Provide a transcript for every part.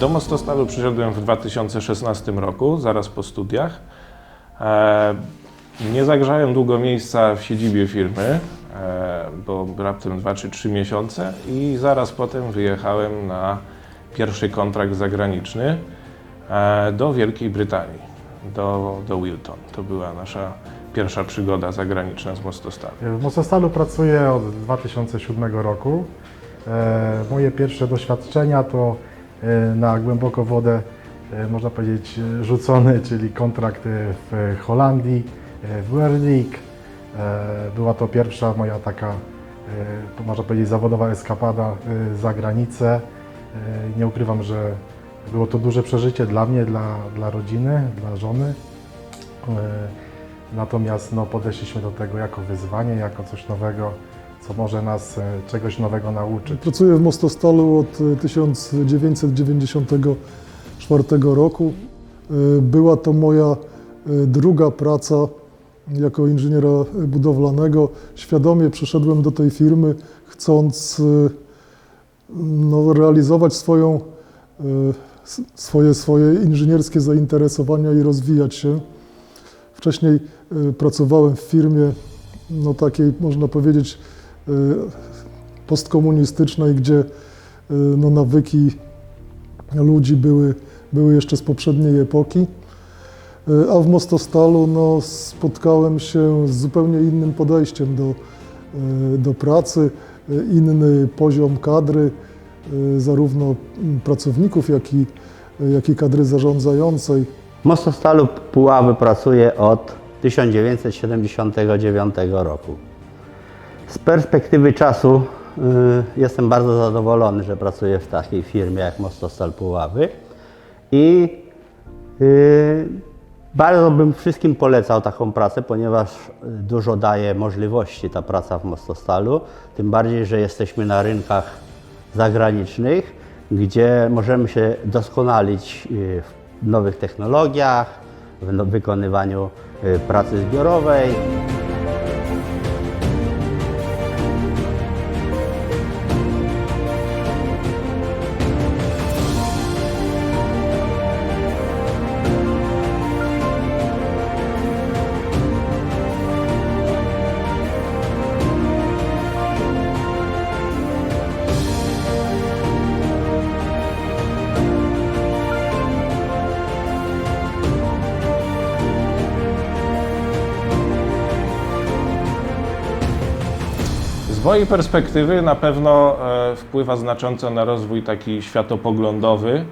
Do Mostostalu przyszedłem w 2016 roku, zaraz po studiach. E, Nie zagrzałem długo miejsca w siedzibie firmy, e, bo raptem 2 czy 3 miesiące i zaraz potem wyjechałem na pierwszy kontrakt zagraniczny e, do Wielkiej Brytanii, do, do Wilton. To była nasza pierwsza przygoda zagraniczna z Mostostalem. W Mostostalu pracuję od 2007 roku. Moje pierwsze doświadczenia to na głęboką wodę, e, można powiedzieć, e, rzucony, czyli kontrakt e, w Holandii, e, w Werlik. E, Była to pierwsza moja taka, e, można powiedzieć, zawodowa eskapada e, za granicę. E, Nie ukrywam, że było to duże przeżycie dla mnie, dla, dla rodziny, dla żony. E, Natomiast no, podeszliśmy do tego jako wyzwanie, jako coś nowego, co może nas e, czegoś nowego nauczyć. Pracuję w Mostostalu od e, 1994 roku. E, Była to moja e, druga praca jako inżyniera budowlanego. Świadomie przyszedłem do tej firmy, chcąc e, no, realizować swoją, e, swoje, swoje inżynierskie zainteresowania i rozwijać się. Wcześniej e, pracowałem w firmie no, takiej, można powiedzieć, e, postkomunistycznej, gdzie y, no, nawyki ludzi były, były jeszcze z poprzedniej epoki. Y, A w Mostostalu no, spotkałem się z zupełnie innym podejściem do, y, do pracy, y, inny poziom kadry, y, zarówno pracowników, jak i, jak i kadry zarządzającej. Mostostalu Puławy pracuje od 1979 roku. Z perspektywy czasu y, jestem bardzo zadowolony, że pracuję w takiej firmie jak Mostostal Puławy i y, bardzo bym wszystkim polecał taką pracę, ponieważ dużo daje możliwości ta praca w Mostostalu, tym bardziej, że jesteśmy na rynkach zagranicznych, gdzie możemy się doskonalić y, w nowych technologiach, w no- wykonywaniu pracy zbiorowej. Mojej perspektywy na pewno e, wpływa znacząco na rozwój taki światopoglądowy,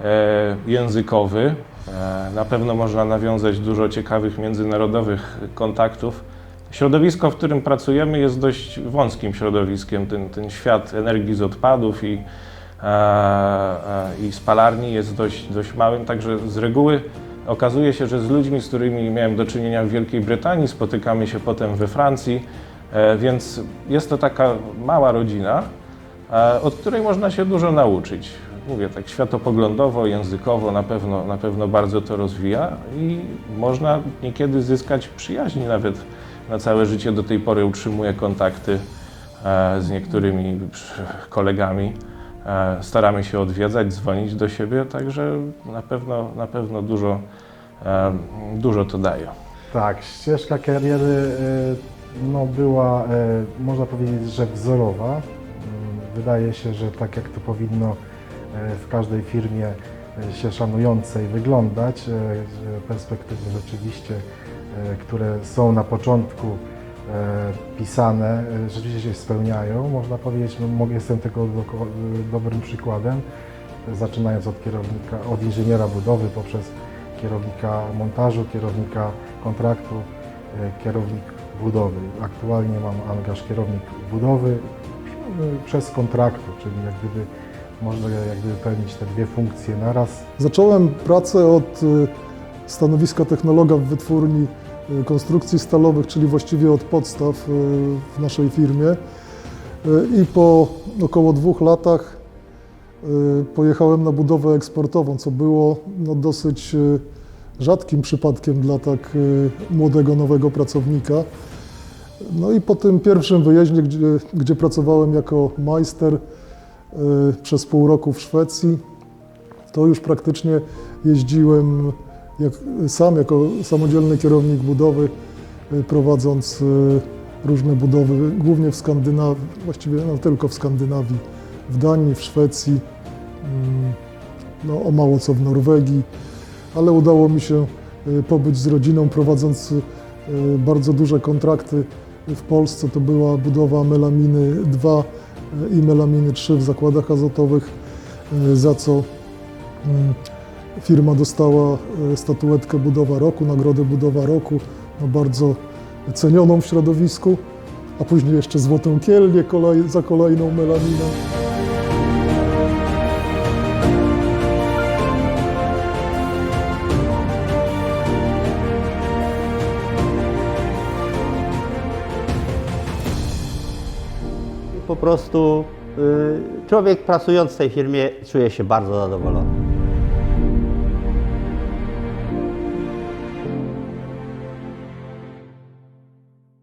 e, językowy. E, na pewno można nawiązać dużo ciekawych międzynarodowych kontaktów. Środowisko, w którym pracujemy, jest dość wąskim środowiskiem. Ten, ten świat energii z odpadów i, i spalarni jest dość, dość małym, także z reguły okazuje się, że z ludźmi, z którymi miałem do czynienia w Wielkiej Brytanii, spotykamy się potem we Francji. E, Więc jest to taka mała rodzina, e, od której można się dużo nauczyć. Mówię tak światopoglądowo, językowo na pewno, na pewno bardzo to rozwija i można niekiedy zyskać przyjaźni nawet na całe życie. Do tej pory utrzymuję kontakty e, z niektórymi kolegami. Staramy się odwiedzać, dzwonić do siebie, także na pewno, na pewno dużo, dużo to daje. Tak, ścieżka kariery no, była, e, można powiedzieć, że wzorowa. Mm, Wydaje się, że tak jak to powinno e, w każdej firmie e, się szanującej wyglądać, perspektywy rzeczywiście, które są na początku pisane, rzeczywiście się spełniają. Można powiedzieć, no, jestem tego dobrym przykładem, zaczynając od kierownika, od inżyniera budowy poprzez kierownika montażu, kierownika kontraktu, e, kierownik budowy. Aktualnie mam angaż kierownik budowy e, przez kontraktu, czyli jak gdyby można jak gdyby pełnić te dwie funkcje naraz. Zacząłem pracę od y, stanowiska technologa w wytwórni y, konstrukcji stalowych, czyli właściwie od podstaw y, w naszej firmie. I po około dwóch latach pojechałem na budowę eksportową, co było no, dosyć rzadkim przypadkiem dla tak y, młodego, nowego pracownika. No i po tym pierwszym wyjeździe, gdzie, gdzie pracowałem jako majster y, przez pół roku w Szwecji, to już praktycznie jeździłem jak, sam jako samodzielny kierownik budowy, y, prowadząc różne budowy, głównie w Skandynawii, właściwie no, tylko w Skandynawii, w Danii, w Szwecji, mm, no, o mało co w Norwegii, ale udało mi się y, pobyć z rodziną, prowadząc y, bardzo duże kontrakty w Polsce. To była budowa melaminy 2 y, i melaminy 3 w zakładach azotowych, za co mm, firma dostała statuetkę Budowa Roku, nagrodę Budowa Roku, no bardzo cenioną w środowisku, a później jeszcze złotą kielnię kolej, za kolejną melaminę. Po prostu y, człowiek pracując w tej firmie czuje się bardzo zadowolony.